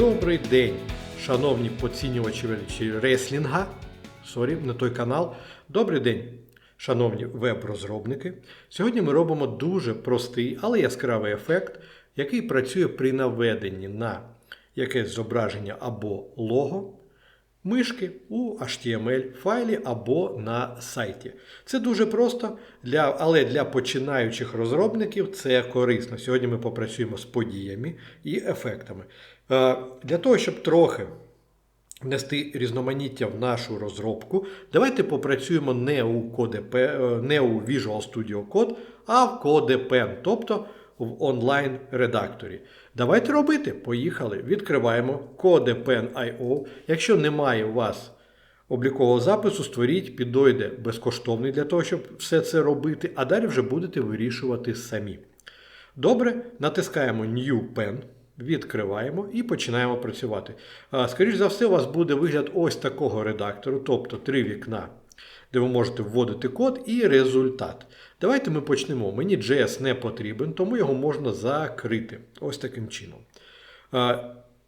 Добрий день, шановні поцінювачі реслінга. Сорі, не той канал. Добрий день, шановні веб-розробники. Сьогодні ми робимо дуже простий, але яскравий ефект, який працює при наведенні на якесь зображення або лого мишки у HTML файлі або на сайті. Це дуже просто, для, але для починаючих розробників це корисно. Сьогодні ми попрацюємо з подіями і ефектами. Е, Для того, щоб трохи внести різноманіття в нашу розробку, давайте попрацюємо не у CodePen, е, не у Visual Studio Code, а в CodePen, тобто в онлайн-редакторі. Давайте робити. Поїхали. Відкриваємо CodePen.io. Якщо немає у вас облікового запису, створіть, підойде безкоштовний для того, щоб все це робити, а далі вже будете вирішувати самі. Добре, натискаємо New Pen, відкриваємо і починаємо працювати. Скоріше за все, у вас буде вигляд ось такого редактору, тобто три вікна, де ви можете вводити код і результат. Давайте ми почнемо. Мені JS не потрібен, тому його можна закрити. Ось таким чином.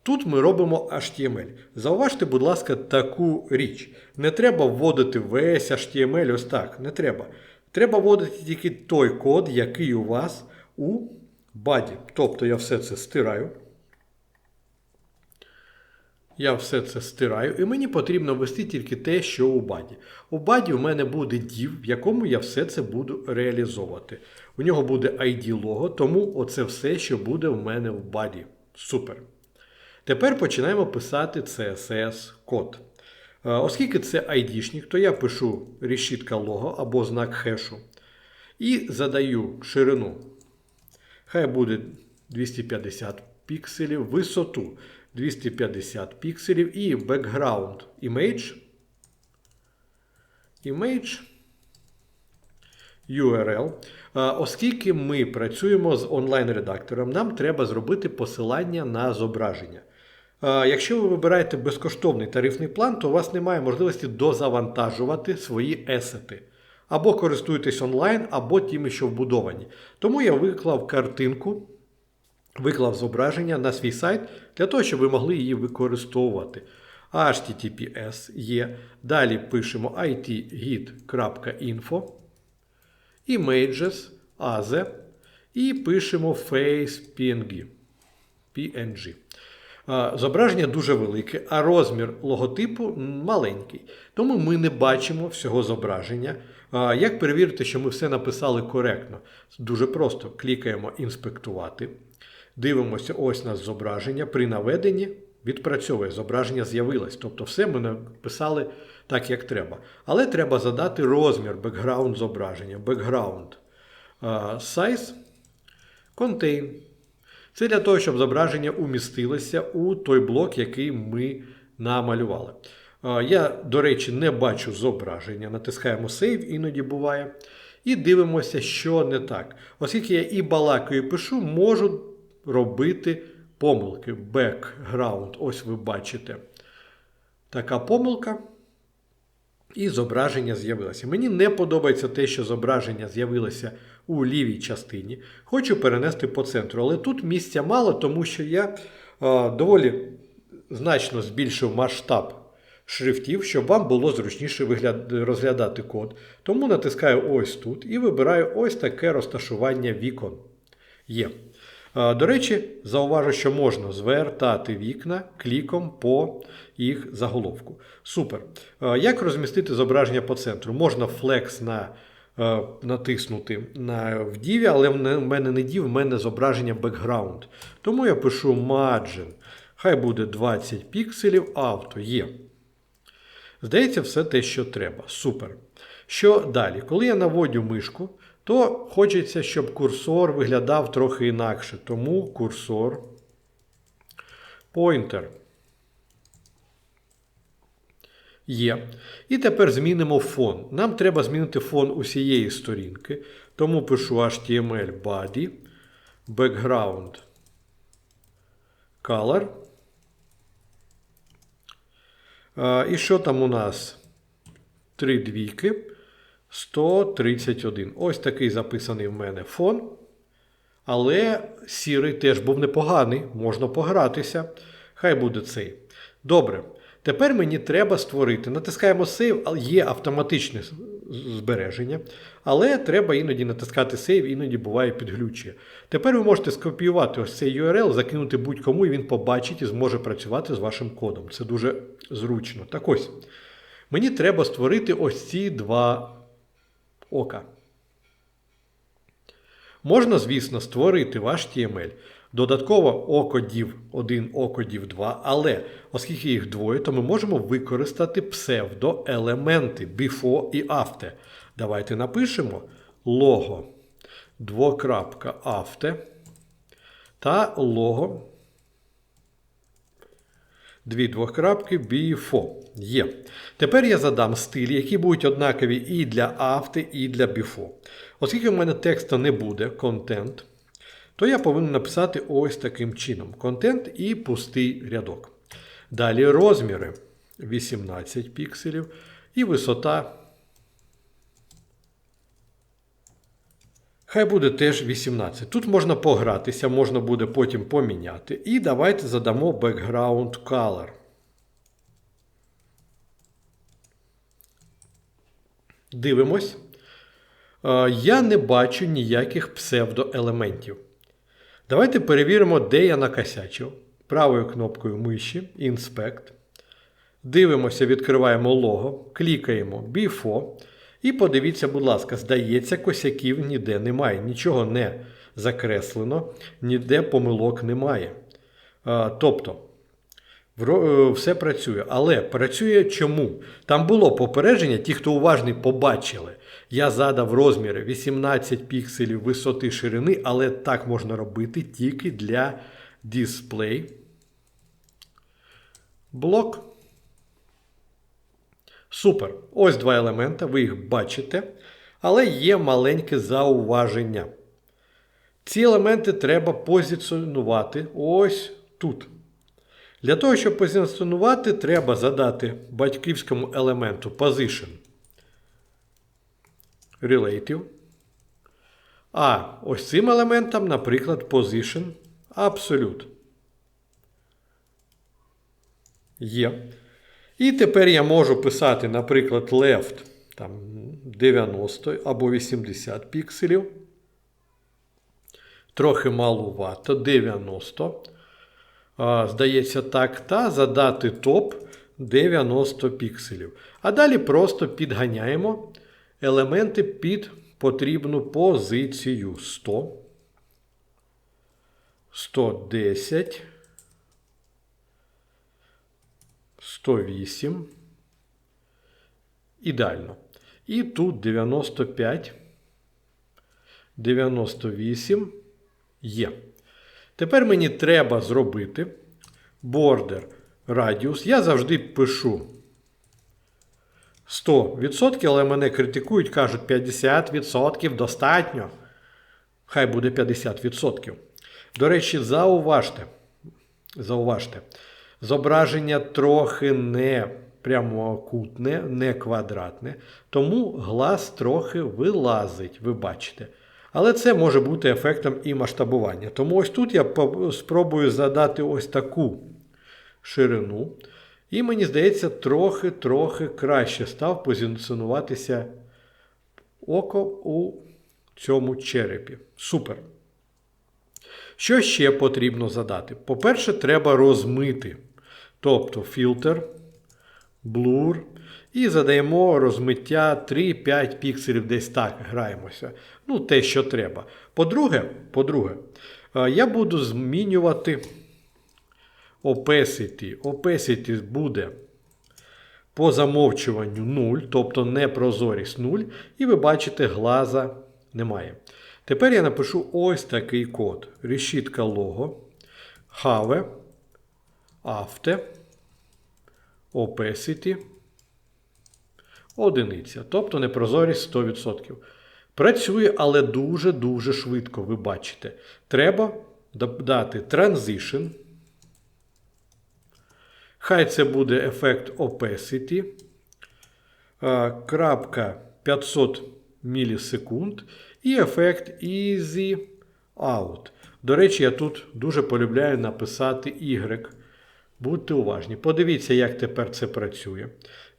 Тут ми робимо HTML. Зауважте, будь ласка, таку річ. Не треба вводити весь HTML ось так. Не треба. Треба вводити тільки той код, який у вас у баді. Тобто я все це стираю. Я все це стираю, і мені потрібно ввести тільки те, що у баді. У баді у мене буде div, в якому я все це буду реалізовувати. У нього буде ID лого, тому оце все, що буде в мене в баді. Супер. Тепер починаємо писати CSS код. Е, Оскільки це ID-шник, то я пишу решітка лого або знак хешу. І задаю ширину. Хай буде 250 пікселів, висоту 250 пікселів і background image. Image URL. Оскільки ми працюємо з онлайн-редактором, нам треба зробити посилання на зображення. Якщо ви вибираєте безкоштовний тарифний план, то у вас немає можливості дозавантажувати свої есети. Або користуєтесь онлайн, або тими, що вбудовані. Тому я виклав картинку, виклав зображення на свій сайт для того, щоб ви могли її використовувати. HTTPS є. Далі пишемо itgit.info, images, AZE і пишемо FacePNG. PNG. Зображення дуже велике, а розмір логотипу маленький. Тому ми не бачимо всього зображення. Як перевірити, що ми все написали коректно? Дуже просто клікаємо інспектувати. Дивимося, ось у нас зображення. При наведенні відпрацьовує, зображення з'явилось. Тобто все ми написали так, як треба. Але треба задати розмір бекграунд зображення. Background size contain. Це для того, щоб зображення умістилося у той блок, який ми намалювали. Я, до речі, не бачу зображення. Натискаємо Save, іноді буває. І дивимося, що не так. Оскільки я і балакаю, і пишу, можу робити помилки. Background, ось ви бачите. Така помилка. І зображення з'явилося. Мені не подобається те, що зображення з'явилося у лівій частині. Хочу перенести по центру. Але тут місця мало, тому що я е, доволі значно збільшив масштаб шрифтів, щоб вам було зручніше вигляд... розглядати код. Тому натискаю ось тут і вибираю ось таке розташування вікон. Є. Е, До речі, зауважу, що можна звертати вікна кліком по їх заголовку. Супер. Е, Як розмістити зображення по центру? Можна флекс на, е, натиснути на в діві, але в мене не дів, в мене зображення background. Тому я пишу margin. Хай буде 20 пікселів, авто є. Здається, все те, що треба. Супер. Що далі? Коли я наводю мишку, то хочеться, щоб курсор виглядав трохи інакше. Тому курсор pointer є. І тепер змінимо фон. Нам треба змінити фон усієї сторінки. Тому пишу HTML body, background color. І що там у нас? Три двійки. 131. Ось такий записаний в мене фон. Але сірий теж був непоганий, можна погратися. Хай буде цей. Добре. Тепер мені треба створити. Натискаємо Save, є автоматичне збереження, але треба іноді натискати Save, іноді буває підглючує. Тепер ви можете скопіювати ось цей URL, закинути будь-кому, і він побачить і зможе працювати з вашим кодом. Це дуже зручно. Так ось, мені треба створити ось ці два ока. Можна, звісно, створити в HTML. Додатково окодів 1, окодів 2, але оскільки їх двоє, то ми можемо використати псевдоелементи before і after. Давайте напишемо лого двокрапка та лого Дві двокрапки before. Є. Тепер я задам стилі, які будуть однакові і для авто, і для біфо. Оскільки в мене тексту не буде, контент, то я повинен написати ось таким чином: контент і пустий рядок. Далі розміри 18 пікселів і висота. Хай буде теж 18. Тут можна погратися, можна буде потім поміняти. І давайте задамо background color. Дивимось. Е, Я не бачу ніяких псевдоелементів. Давайте перевіримо, де я накосячив. Правою кнопкою миші Inspect. Дивимося, відкриваємо лого, клікаємо Before. І подивіться, будь ласка, здається, косяків ніде немає. Нічого не закреслено, ніде помилок немає. Тобто, е, все працює. Але працює чому? Там було попередження, ті, хто уважний, побачили. Я задав розміри 18 пікселів висоти ширини, але так можна робити тільки для дисплей. Блок. Супер. Ось два елемента, ви їх бачите. Але є маленьке зауваження. Ці елементи треба позиціонувати ось тут. Для того, щоб позиціонувати, треба задати батьківському елементу position relative. А ось цим елементам, наприклад, position absolute. Є. І тепер я можу писати, наприклад, left там, 90 або 80 пікселів. Трохи малувато, 90. А, Здається, так, та задати топ 90 пікселів. А далі просто підганяємо елементи під потрібну позицію 100, 110. 108. Ідеально. І тут 95. 98 є. Тепер мені треба зробити бордер радіус. Я завжди пишу 100%, але мене критикують, кажуть 50% достатньо. Хай буде 50%. До речі, зауважте. Зауважте. Зображення трохи не прямокутне, не квадратне, тому глаз трохи вилазить, ви бачите. Але це може бути ефектом і масштабування. Тому ось тут я спробую задати ось таку ширину. І мені здається, трохи-трохи краще став позиціонуватися око у цьому черепі. Супер. Що ще потрібно задати? По-перше, треба розмити. Тобто фільтр, блур. І задаємо розмиття 3-5 пікселів десь так граємося. Ну, те, що треба. По-друге, по-друге, я буду змінювати opacity. Opacity буде по замовчуванню 0, тобто непрозорість 0. І ви бачите, глаза немає. Тепер я напишу ось такий код. Решітка лого, have After, opacity, одиниця. Тобто непрозорість 100%. Працює, але дуже-дуже швидко, ви бачите. Треба додати transition. Хай це буде ефект opacity. Крапка 500 мілісекунд. І ефект Easy Out. До речі, я тут дуже полюбляю написати Y Будьте уважні. Подивіться, як тепер це працює.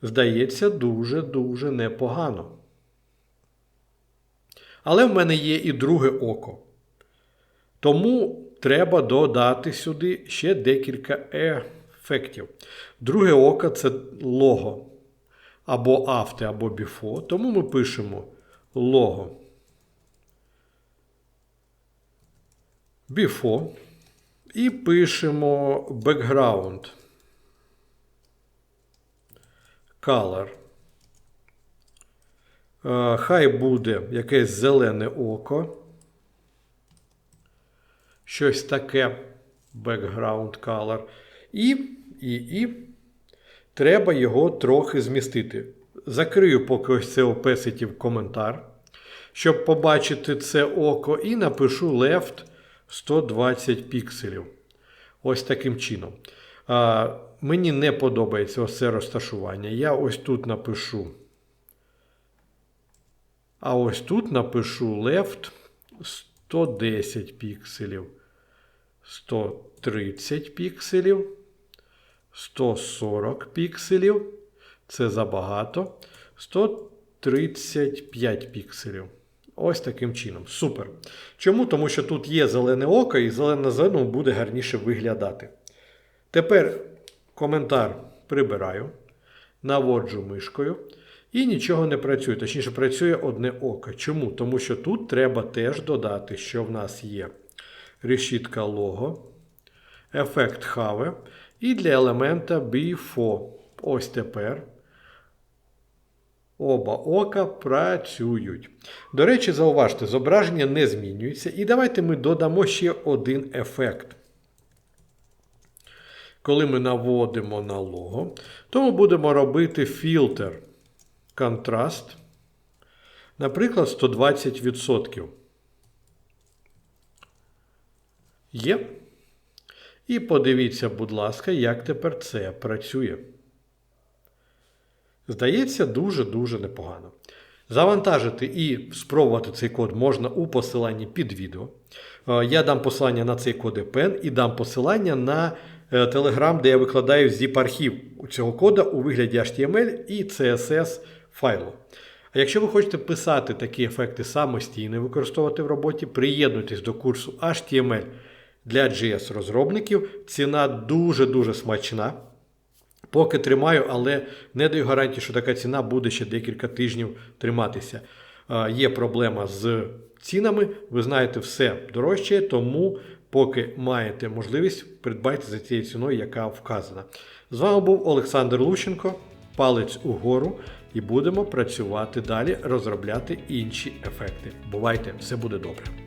Здається, дуже-дуже непогано. Але в мене є і друге око. Тому треба додати сюди ще декілька ефектів. Друге око це лого або авте, або біфо. Тому ми пишемо лого біфо і пишемо background color. Е, Хай буде якесь зелене око. Щось таке background color. І, і, і треба його трохи змістити. Закрию поки ось це опеситів коментар, щоб побачити це око, і напишу left 120 пікселів. Ось таким чином. А, мені не подобається ось це розташування. Я ось тут напишу. А ось тут напишу left 110 пікселів, 130 пікселів, 140 пікселів. Це забагато. 135 пікселів. Ось таким чином. Супер. Чому? Тому що тут є зелене око, і зелене на зеленому буде гарніше виглядати. Тепер коментар прибираю, наводжу мишкою. І нічого не працює. Точніше, працює одне око. Чому? Тому що тут треба теж додати, що в нас є решітка лого, ефект хаве і для елемента before. Ось тепер. Оба ока працюють. До речі, зауважте, зображення не змінюється. І давайте ми додамо ще один ефект. Коли ми наводимо на лого, то ми будемо робити фільтр контраст, наприклад, 120%. Є. І подивіться, будь ласка, як тепер це працює. Здається, дуже-дуже непогано. Завантажити і спробувати цей код можна у посиланні під відео. Е, Я дам посилання на цей код EPN і дам посилання на е, Telegram, де я викладаю zip-архів цього кода у вигляді HTML і CSS файлу. А якщо ви хочете писати такі ефекти самостійно і використовувати в роботі, приєднуйтесь до курсу HTML для JS-розробників. Ціна дуже-дуже смачна. Поки тримаю, але не даю гарантії, що така ціна буде ще декілька тижнів триматися. Є проблема з цінами, ви знаєте, все дорожче, тому поки маєте можливість, придбайте за цією ціною, яка вказана. З вами був Олександр Лущенко. Палець угору і будемо працювати далі, розробляти інші ефекти. Бувайте, все буде добре.